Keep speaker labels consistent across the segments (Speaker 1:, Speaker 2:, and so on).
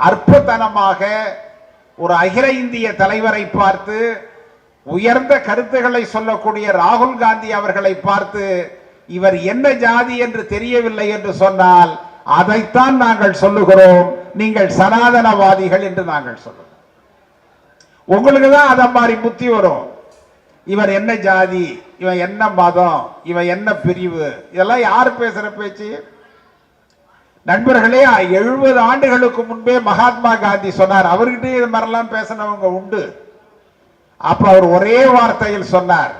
Speaker 1: அற்புதனமாக ஒரு அகில இந்திய தலைவரை பார்த்து உயர்ந்த கருத்துக்களை சொல்லக்கூடிய ராகுல் காந்தி அவர்களை பார்த்து இவர் என்ன ஜாதி என்று தெரியவில்லை என்று சொன்னால் அதைத்தான் நாங்கள் சொல்லுகிறோம். நீங்கள் சனாதனவாதிகள் என்று நாங்கள் சொல்லுகிறோம். உங்களுக்கு தான் அதை மாதிரி புத்தி வரும். இவர் என்ன ஜாதி இவன் என்ன மதம் இவன் என்ன பிரிவு இதெல்லாம் யார் பேசுகிற பேச்சு? நண்பர்களே எழுபது ஆண்டுகளுக்கு முன்பே மகாத்மா காந்தி சொன்னார். அவர்கிட்ட இது மாதிரிலாம் பேசினவங்க உண்டு. அப்ப அவர் ஒரே வார்த்தையில் சொன்னார்.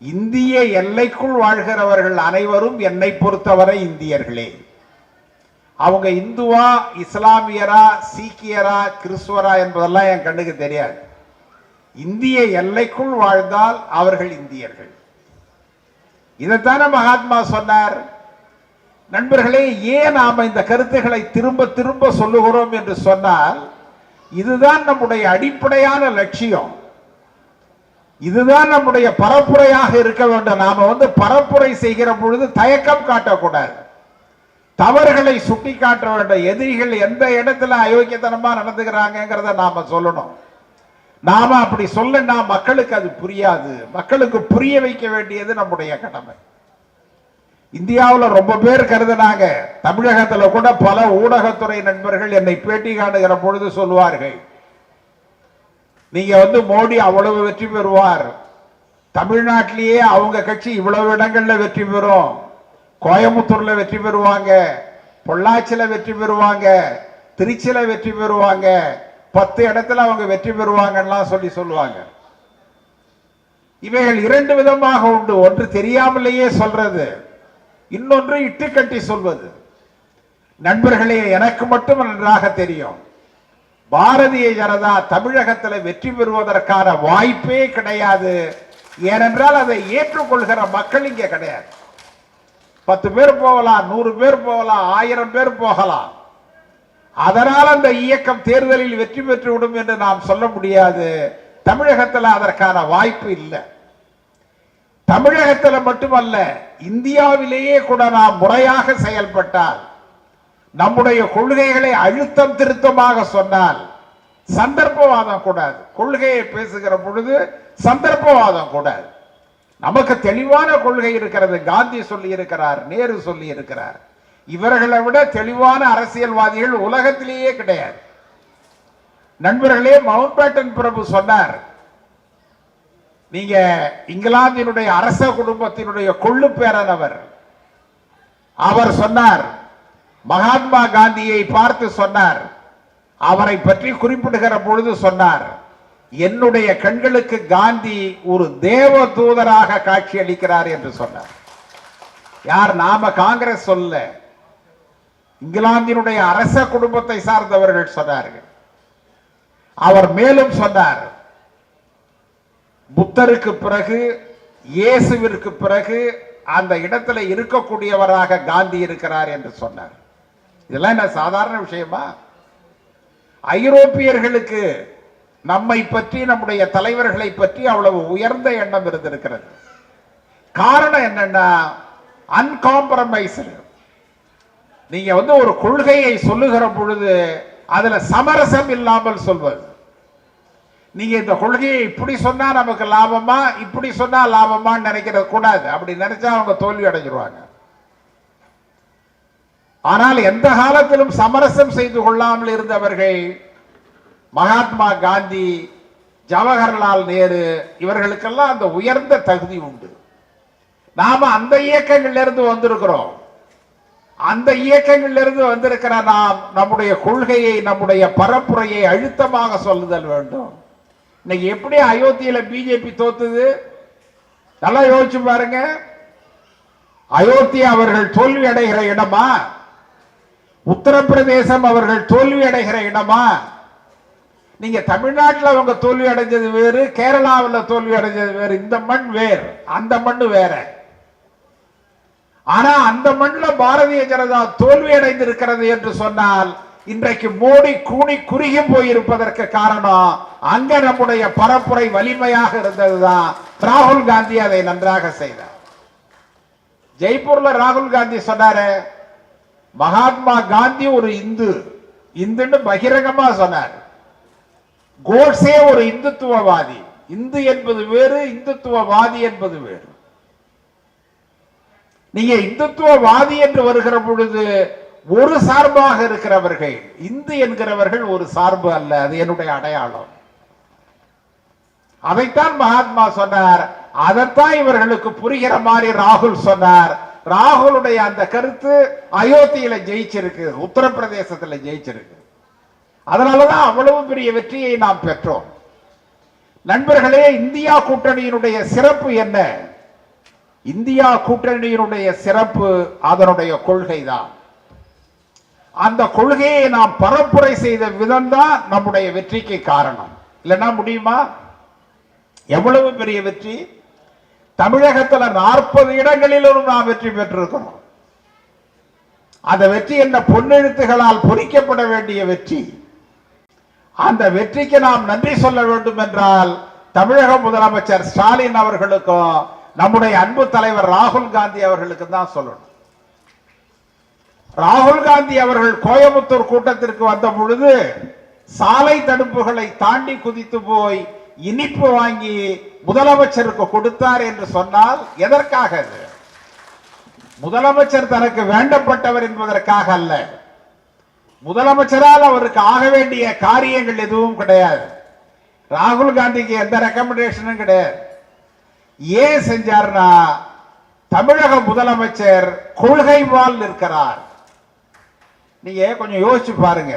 Speaker 1: இந்திய எல்லைக்குள் வாழ்கிறவர்கள் அனைவரும் என்னை பொறுத்தவரை இந்தியர்களே. அவங்க இந்துவா இஸ்லாமியரா சீக்கியரா கிறிஸ்துவரா என்பதெல்லாம் என் கண்ணுக்கு தெரியாது. இந்திய எல்லைக்குள் வாழ்ந்தால் அவர்கள் இந்தியர்கள். இதைத்தானே மகாத்மா சொன்னார். நண்பர்களே ஏன் நாம் இந்த கருத்துக்களை திரும்ப திரும்ப சொல்லுகிறோம் என்று சொன்னால் இதுதான் நம்முடைய அடிப்படையான லட்சியம். இதுதான் நம்முடைய பரப்புரையாக இருக்க வேண்டும். நாம வந்து பரப்புரை செய்கிற பொழுது தயக்கம் காட்டக்கூடாது. தவறுகளை சுட்டி காட்ட வேண்டும். எதிரிகள் எந்த இடத்துல அயோக்கியத்தனமா நடந்துக்கிறாங்கிறத நாம சொல்லணும். நாம அப்படி சொல்லனா மக்களுக்கு அது புரியாது. மக்களுக்கு புரிய வைக்க வேண்டியது நம்முடைய கடமை. இந்தியாவில் ரொம்ப பேர் கருதுனாங்க. தமிழகத்தில் கூட பல ஊடகத்துறை நண்பர்கள் என்னை பேட்டி காணுகிற பொழுது சொல்வார்கள் நீங்க வந்து மோடி அவ்வளவு வெற்றி பெறுவார். தமிழ்நாட்டிலேயே அவங்க கட்சி இவ்வளவு இடங்கள்ல வெற்றி பெறும். கோயம்புத்தூர்ல வெற்றி பெறுவாங்க. பொள்ளாச்சியில் வெற்றி பெறுவாங்க. திருச்சியில வெற்றி பெறுவாங்க. பத்து இடத்துல அவங்க வெற்றி பெறுவாங்கலாம் சொல்லி சொல்லுவாங்க. இவைகள் இரண்டு விதமாக உண்டு. ஒன்று தெரியாமலேயே சொல்றது. இன்னொன்று இட்டுக்கட்டி சொல்வது. நண்பர்களே எனக்கு மட்டும் நன்றாக தெரியும். பாரதிய ஜனதா தமிழகத்தில் வெற்றி பெறுவதற்கான வாய்ப்பே கிடையாது. ஏனென்றால் அதை ஏற்றுக்கொள்கிற மக்கள் இங்கே கிடையாது. பத்து பேர் போகலாம் நூறு பேர் போகலாம் ஆயிரம் பேர் போகலாம். அதனால் அந்த இயக்கம் தேர்தலில் வெற்றி பெற்று விடும் என்று நாம் சொல்ல முடியாது. தமிழகத்தில் அதற்கான வாய்ப்பு இல்லை. தமிழகத்தில் மட்டுமல்ல இந்தியாவிலேயே கூட நாம் முறையாக செயல்பட்டால் நம்முடைய கொள்கைகளை அழுத்தம் திருத்தமாக சொன்னால் சந்தர்ப்பவாதம் கூடாது. கொள்கையை பேசுகிற பொழுது சந்தர்ப்பவாதம் கூடாது. நமக்கு தெளிவான கொள்கை இருக்கிறது. காந்தி சொல்லி இருக்கிறார் நேரு சொல்லி இருக்கிறார் இவர்களை விட தெளிவான அரசியல்வாதிகள் உலகத்திலேயே கிடையாது. நண்பர்களே மவுண்ட் பேட்டன் பிரபு சொன்னார் நீங்க இங்கிலாந்தினுடைய அரச குடும்பத்தினுடைய கொள்ளு பேரனவர் அவர் சொன்னார் மகாத்மா காந்தியை பார்த்து சொன்னார் அவரை பற்றி குறிப்பிடுகிற பொழுது சொன்னார் என்னுடைய கண்களுக்கு காந்தி ஒரு தேவ தூதராக காட்சி அளிக்கிறார் என்று சொன்னார். யார் நாம காங்கிரஸ் சொல்ல இங்கிலாந்தினுடைய அரச குடும்பத்தை சார்ந்தவர்கள் சொன்னார்கள். அவர் மேலும் சொன்னார் புத்தருக்கு பிறகு இயேசுவிற்கு பிறகு அந்த இடத்துல இருக்கக்கூடியவராக காந்தி இருக்கிறார் என்று சொன்னார். இதெல்லாம் என்ன சாதாரண விஷயமா? ஐரோப்பியர்களுக்கு நம்மை பற்றி நம்முடைய தலைவர்களை பற்றி அவ்வளவு உயர்ந்த எண்ணம் இருந்திருக்கிறது. காரணம் என்னன்னா அன்காம்ப்ரமைஸ்டு நீங்க வந்து ஒரு கொள்கையை சொல்லுகிற பொழுது அதுல சமரசம் இல்லாமல் சொல்வது. நீங்க இந்த கொள்கையை இப்படி சொன்னா நமக்கு லாபமா? இப்படி சொன்னா லாபமான்னு நினைக்கிறது கூடாது. அப்படி நினைச்சா அவங்க தோல்வி அடைஞ்சிருவாங்க. ஆனால் எந்த காலத்திலும் சமரசம் செய்து கொள்ளாமல் இருந்தவர்கள் மகாத்மா காந்தி ஜவஹர்லால் நேரு இவர்களுக்கெல்லாம் அந்த உயர்ந்த தகுதி உண்டு. நாம அந்த இயக்கங்களிலிருந்து வந்திருக்கிறோம். அந்த இயக்கங்களிலிருந்து வந்திருக்கிற நாம் நம்முடைய கொள்கையை நம்முடைய பரப்புரையை அழுத்தமாக சொல்லுதல் வேண்டும். இன்னைக்கு எப்படி அயோத்தியில பிஜேபி தோத்துது? நல்லா யோசிச்சு பாருங்க. அயோத்தியா அவர்கள் தோல்வி அடைகிற இடமா? உத்தரப்பிரதேசம் அவர்கள் தோல்வி அடைகிற இடமா? நீங்க தமிழ்நாட்டில் அவங்க தோல்வி அடைஞ்சது வேறு கேரளாவில் தோல்வி அடைஞ்சது வேறு. இந்த மண் வேறு அந்த மண் வேற. ஆனா அந்த மண்ணில் பாரதிய ஜனதா தோல்வி அடைந்திருக்கிறது என்று சொன்னால் இன்றைக்கு மோடி கூணி குறுகி போயிருப்பதற்கு காரணம்? அங்க நம்முடைய பரப்புரை வலிமையாக இருந்ததுதான். ராகுல் காந்தி அதை நன்றாக செய்தார். ஜெய்ப்பூர்ல ராகுல் காந்தி சொன்னாரு மகாத்மா காந்தி ஒரு இந்து. இந்துன்னு பகிரங்கமா சொன்னார். கோட்ஸே ஒரு இந்துத்துவவாதி. இந்து என்பது வேறு இந்துத்துவவாதி என்பது வேறு. நீங்க இந்துத்துவவாதி என்று வருகிற பொழுது ஒரு சார்பாக இருக்கிறவர்கள் இந்து என்கிறவர்கள் ஒரு சார்பு அல்ல அது என்னுடைய அடையாளம். அதைத்தான் மகாத்மா சொன்னார். அதைத்தான் இவர்களுக்கு புரிகிற மாதிரி ராகுல் சொன்னார். ராகுலுடைய அந்த கருத்து அயோத்தியில ஜெயிச்சிருக்கு உத்தரப்பிரதேசத்துல ஜெயிச்சிருக்கு. அதனாலதான் அவ்வளவு பெரிய வெற்றியை நாம் பெற்றோம். நண்பர்களே இந்தியா கூட்டணியினுடைய சிறப்பு என்ன? இந்தியா கூட்டணியினுடைய சிறப்பு அதனுடைய கொள்கை தான் அந்த கொள்கையை நாம் பரப்புரை செய்த விதம் தான் நம்முடைய வெற்றிக்கு காரணம். இல்லைன்னா முடியுமா? எவ்வளவு பெரிய வெற்றி? தமிழகத்தில் நாற்பது இடங்களிலும் நாம் வெற்றி பெற்றிருக்கிறோம். அந்த வெற்றி என்ன பொன்னெழுத்துகளால் பொறிக்கப்பட வேண்டிய வெற்றி? அந்த வெற்றிக்கு நாம் நன்றி சொல்ல வேண்டும் என்றால் தமிழக முதலமைச்சர் ஸ்டாலின் அவர்களுக்கும் நம்முடைய அன்பு தலைவர் ராகுல் காந்தி அவர்களுக்கு தான் சொல்லணும். ராகுல் காந்தி அவர்கள் கோயம்புத்தூர் கூட்டத்திற்கு வந்த பொழுது சாலை தடுப்புகளை தாண்டி குதித்து போய் இனிப்பு வாங்கி முதலமைச்சருக்கு கொடுத்தார் என்று சொன்னால் எதற்காக அது? முதலமைச்சர் தனக்கு வேண்டப்பட்டவர் என்பதற்காக அல்ல. முதலமைச்சரால் அவருக்கு ஆக வேண்டிய காரியங்கள் எதுவும் கிடையாது. ராகுல் காந்திக்கு எந்த ரெக்கமெண்டேஷனும் கிடையாது. ஏன் செஞ்சார்னா தமிழக முதலமைச்சர் கொள்கை வால் நிற்கிறார். நீங்க கொஞ்சம் யோசிச்சு பாருங்க.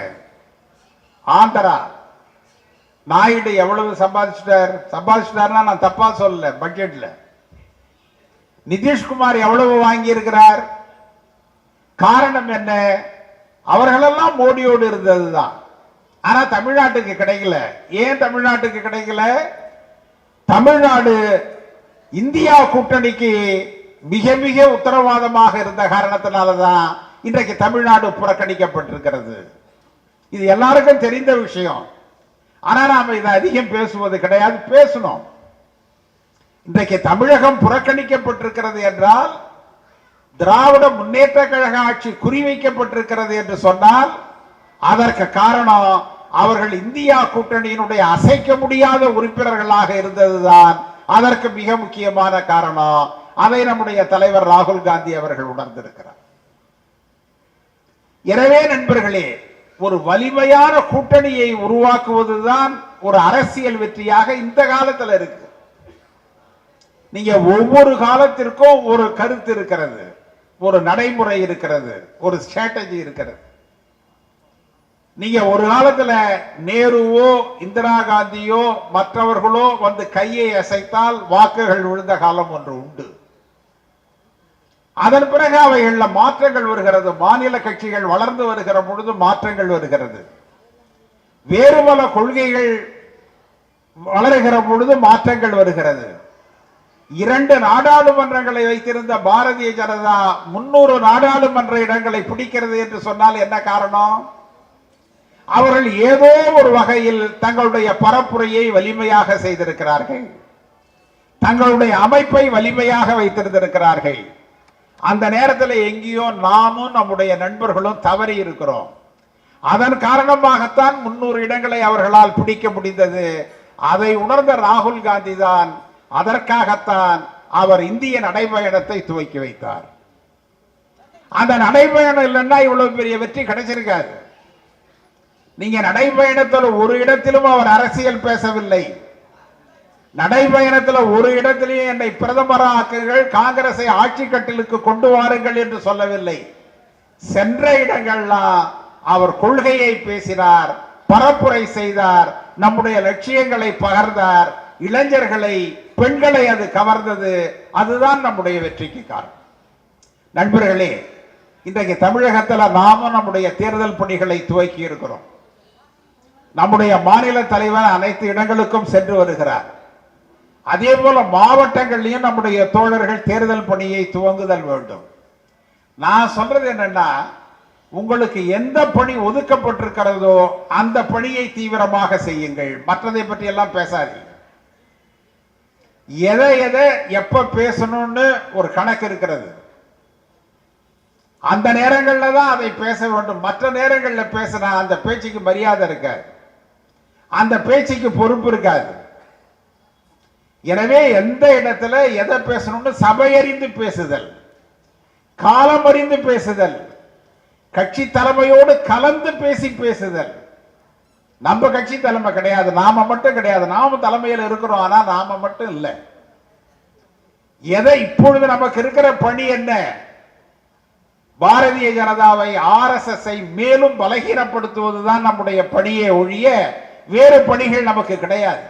Speaker 1: ஆந்திரா நாயுடு எவ்வளவு சம்பாதிச்சிட்டார்? சம்பாதிச்சிட்டார்னா நான் தப்பா சொல்லல பட்ஜெட்ல நிதிஷ்குமார் எவ்வளவு வாங்கியிருக்கிறார்? காரணம் என்ன? அவர்களெல்லாம் மோடியோடு இருந்ததுதான். ஆனா தமிழ்நாட்டுக்கு கிடைக்கல. ஏன் தமிழ்நாட்டுக்கு கிடைக்கல? தமிழ்நாடு இந்தியா கூட்டணிக்கு மிக மிக உத்தரவாதமாக இருந்த காரணத்தினால தான் இன்றைக்கு தமிழ்நாடு புறக்கணிக்கப்பட்டிருக்கிறது. இது எல்லாருக்கும் தெரிந்த விஷயம். ஆனால் நாம் இதை அதிகம் பேசுவது கிடையாது பேசணும். இன்றைக்கு தமிழகம் புறக்கணிக்கப்பட்டிருக்கிறது என்றால் திராவிட முன்னேற்ற கழக ஆட்சி குறிவைக்கப்பட்டிருக்கிறது என்று சொன்னால் அதற்கு காரணம் அவர்கள் இந்தியா கூட்டணியினுடைய அசைக்க முடியாத உறுப்பினர்களாக இருந்ததுதான். அதற்கு மிக முக்கியமான காரணம் அதை நம்முடைய தலைவர் ராகுல் காந்தி அவர்கள் உணர்ந்திருக்கிறார். எனவே நண்பர்களே ஒரு வலிமையான கூட்டணியை உருவாக்குவதுதான் ஒரு அரசியல் வெற்றியாக இந்த காலத்தில் இருக்கு. நீங்க ஒவ்வொரு காலத்திற்கும் ஒரு கருத்து இருக்கிறது ஒரு நடைமுறை இருக்கிறது ஒரு ஸ்ட்ராட்டஜி இருக்கிறது. நீங்க ஒரு காலத்துல நேருவோ இந்திரா காந்தியோ மற்றவர்களோ வந்து கையை அசைத்தால் வாக்குகள் விழுந்த காலம் ஒன்று உண்டு. அதன் பிறகு அவைகளில் மாற்றங்கள் வருகிறது. மாநில கட்சிகள் வளர்ந்து வருகிற பொழுது மாற்றங்கள் வருகிறது. வேறு பல கொள்கைகள் வளருகிற பொழுது மாற்றங்கள் வருகிறது. இரண்டு நாடாளுமன்றங்களை வைத்திருந்த பாரதிய ஜனதா முன்னூறு நாடாளுமன்ற இடங்களை பிடிக்கிறது என்று சொன்னால் என்ன காரணம்? அவர்கள் ஏதோ ஒரு வகையில் தங்களுடைய பரப்புரையை வலிமையாக செய்திருக்கிறார்கள். தங்களுடைய அமைப்பை வலிமையாக வைத்திருந்திருக்கிறார்கள். அந்த நேரத்தில் எங்கேயோ நாமும் நம்முடைய நண்பர்களும் தவறி இருக்கிறோம். அதன் காரணமாகத்தான் முன்னூறு இடங்களை அவர்களால் பிடிக்க முடிந்தது. அதை உணர்ந்த ராகுல் காந்தி தான் அதற்காகத்தான் அவர் இந்திய நடைபயணத்தை துவக்கி வைத்தார். அந்த நடைபயணம் இல்லைன்னா இவ்வளவு பெரிய வெற்றி கிடைச்சிருக்காது. நீங்க நடைபயணத்தில் ஒரு இடத்திலும் அவர் அரசியல் பேசவில்லை. நடைபயணத்தில் ஒரு இடத்திலேயே என்னை பிரதமராக்குங்கள் காங்கிரஸை ஆட்சி கட்டிலுக்கு கொண்டு வாருங்கள் என்று சொல்லவில்லை. சென்ற இடங்கள்லாம் அவர் கொள்கையை பேசினார் பரப்புரை செய்தார் நம்முடைய லட்சியங்களை பகர்ந்தார் இளைஞர்களை பெண்களை அது கவர்ந்தது அதுதான் நம்முடைய வெற்றிக்கு காரணம். நண்பர்களே இன்றைக்கு தமிழகத்தில் நாமும் நம்முடைய தேர்தல் பணிகளை துவக்கி இருக்கிறோம். நம்முடைய மாநில தலைவர் அனைத்து இடங்களுக்கும் சென்று வருகிறார். அதே போல மாவட்டங்கள்லையும் நம்முடைய தோழர்கள் தேர்தல் பணியை துவங்குதல் வேண்டும். நான் சொல்றது என்னன்னா உங்களுக்கு எந்த பணி ஒதுக்கப்பட்டிருக்கிறதோ அந்த பணியை தீவிரமாக செய்யுங்கள். மற்றதை பற்றி எல்லாம் பேசாதீங்க. எதை எதை எப்ப பேசணும்னு ஒரு கணக்கு இருக்கிறது. அந்த நேரங்களில் தான் அதை பேச வேண்டும். மற்ற நேரங்களில் பேசினா அந்த பேச்சுக்கு மரியாதை இருக்காது. அந்த பேச்சுக்கு பொறுப்பு இருக்காது. எனவே எந்த இடத்துல எதை பேசணும்னு சபையறிந்து பேசுதல் காலம் அறிந்து பேசுதல் கட்சி தலைமையோடு கலந்து பேசி பேசுதல். நம்ம கட்சி தலைமை கிடையாது நாம மட்டும் கிடையாது நாம தலைமையில் இருக்கிறோம் ஆனால் நாம மட்டும் இல்லை. எதை இப்பொழுது நமக்கு இருக்கிற பணி என்ன? பாரதிய ஜனதாவை ஆர்எஸ்எஸ் ஐ மேலும் பலகீனப்படுத்துவதுதான் நம்முடைய பணியே ஒழிய வேறு பணிகள் நமக்கு கிடையாது.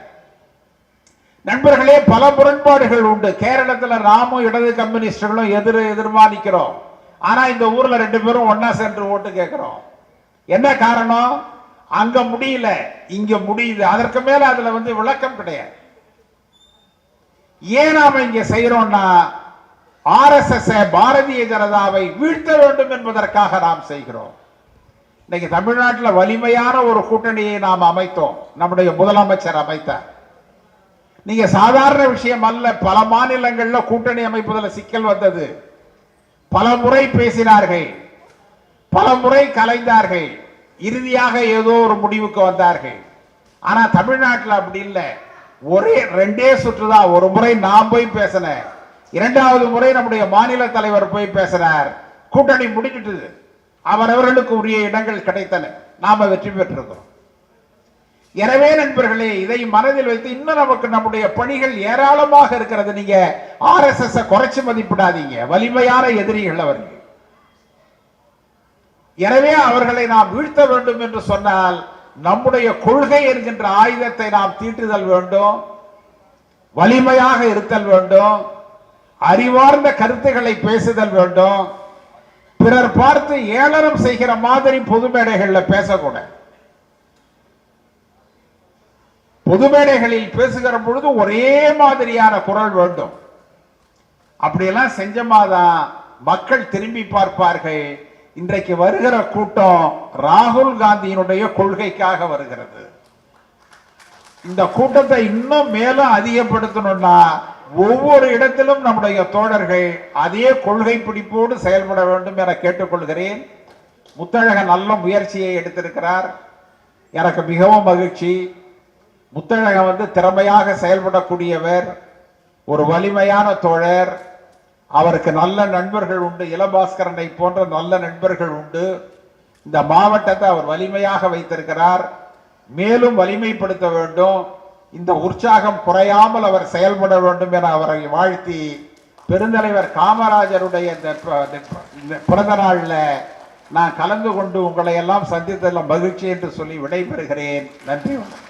Speaker 1: நண்பர்களே பல முரண்பாடுகள் உண்டு. கேரளத்துல நாமும் இடது கம்யூனிஸ்டுகளும் எதிர் எதிர்மானிக்கிறோம். ஆனா இந்த ஊர்ல ரெண்டு பேரும் ஒன்னா சென்று ஓட்டு கேட்கிறோம். என்ன காரணம்? அங்க முடியல. இங்க முடியுது. அதற்கு மேல அதுல வந்து விளக்கம் கிடையாது. ஏன் நாம இங்க செய்யறோம்னா ஆர்எஸ்எஸ் பாரதிய ஜனதாவை வீழ்த்த வேண்டும் என்பதற்காக நாம் செய்கிறோம். இன்னைக்கு தமிழ்நாட்டில் வலிமையான ஒரு கூட்டணியை நாம் அமைத்தோம். நம்முடைய முதலமைச்சர் அமைத்தார். நீங்க சாதாரண விஷயம் அல்ல. பல மாநிலங்கள்ல கூட்டணி அமைப்பதில் சிக்கல் வந்தது. பல முறை பேசினார்கள். பல முறை கலைந்தார்கள். இறுதியாக ஏதோ ஒரு முடிவுக்கு வந்தார்கள். ஆனா தமிழ்நாட்டில் அப்படி இல்லை. ஒரே ரெண்டே சுற்று தான். ஒரு முறை நான் போய் பேசினேன். இரண்டாவது முறை நம்முடைய மாநில தலைவர் போய் பேசினார். கூட்டணி முடிஞ்சிட்டது. அவரவர்களுக்கு உரிய இடங்கள் கிடைத்தன. நாம வெற்றி பெற்றிருக்கிறோம். எனவே நண்பர்களே இதை மனதில் வைத்து இன்னும் நமக்கு நம்முடைய பணிகள் ஏராளமாக இருக்கிறது. நீங்க ஆர்எஸ்எஸ் குறைச்சு மதிப்பிடாதீங்க. வலிமையான எதிரிகள் அவர்கள். எனவே அவர்களை நாம் வீழ்த்த வேண்டும் என்று சொன்னால் நம்முடைய கொள்கை என்கின்ற ஆயுதத்தை நாம் தீட்டுதல் வேண்டும் வலிமையாக இருத்தல் வேண்டும் அறிவார்ந்த கருத்துக்களை பேசுதல் வேண்டும். பிறர் பார்த்து ஏளனம் செய்கிற மாதிரி பொது மேடைகளில் பேசக்கூடாது. பொது மேடைகளில் பேசுகிற பொழுது ஒரே மாதிரியான குரல் வேண்டும். அப்படியெல்லாம் செஞ்சமாதான் மக்கள் திரும்பி பார்ப்பார்கள். இன்றைக்கு வருகிற கூட்டம் ராகுல் காந்தியினுடைய கொள்கைக்காக வருகிறது. இந்த கூட்டத்தை இன்னும் மேலும் அதிகப்படுத்தணும்னா ஒவ்வொரு இடத்திலும் நம்முடைய தோழர்கள் அதே கொள்கை பிடிப்போடு செயல்பட வேண்டும் என கேட்டுக்கொள்கிறேன். முத்தழகன் நல்ல முயற்சியை எடுத்திருக்கிறார். எனக்கு மிகவும் மகிழ்ச்சி. முத்தழகன் வந்து திறமையாக செயல்படக்கூடியவர் ஒரு வலிமையான தோழர். அவருக்கு நல்ல நண்பர்கள் உண்டு. இளபாஸ்கரனை போன்ற நல்ல நண்பர்கள் உண்டு. இந்த மாவட்டத்தை அவர் வலிமையாக வைத்திருக்கிறார். மேலும் வலிமைப்படுத்த வேண்டும். இந்த உற்சாகம் குறையாமல் அவர் செயல்பட வேண்டும் என அவரை வாழ்த்தி பெருந்தலைவர் காமராஜருடைய இந்த இந்த பிறந்த நாளில் நான் கலந்து கொண்டு உங்களை எல்லாம் சந்தித்ததில் மகிழ்ச்சி என்று சொல்லி விடைபெறுகிறேன். நன்றி வணக்கம்.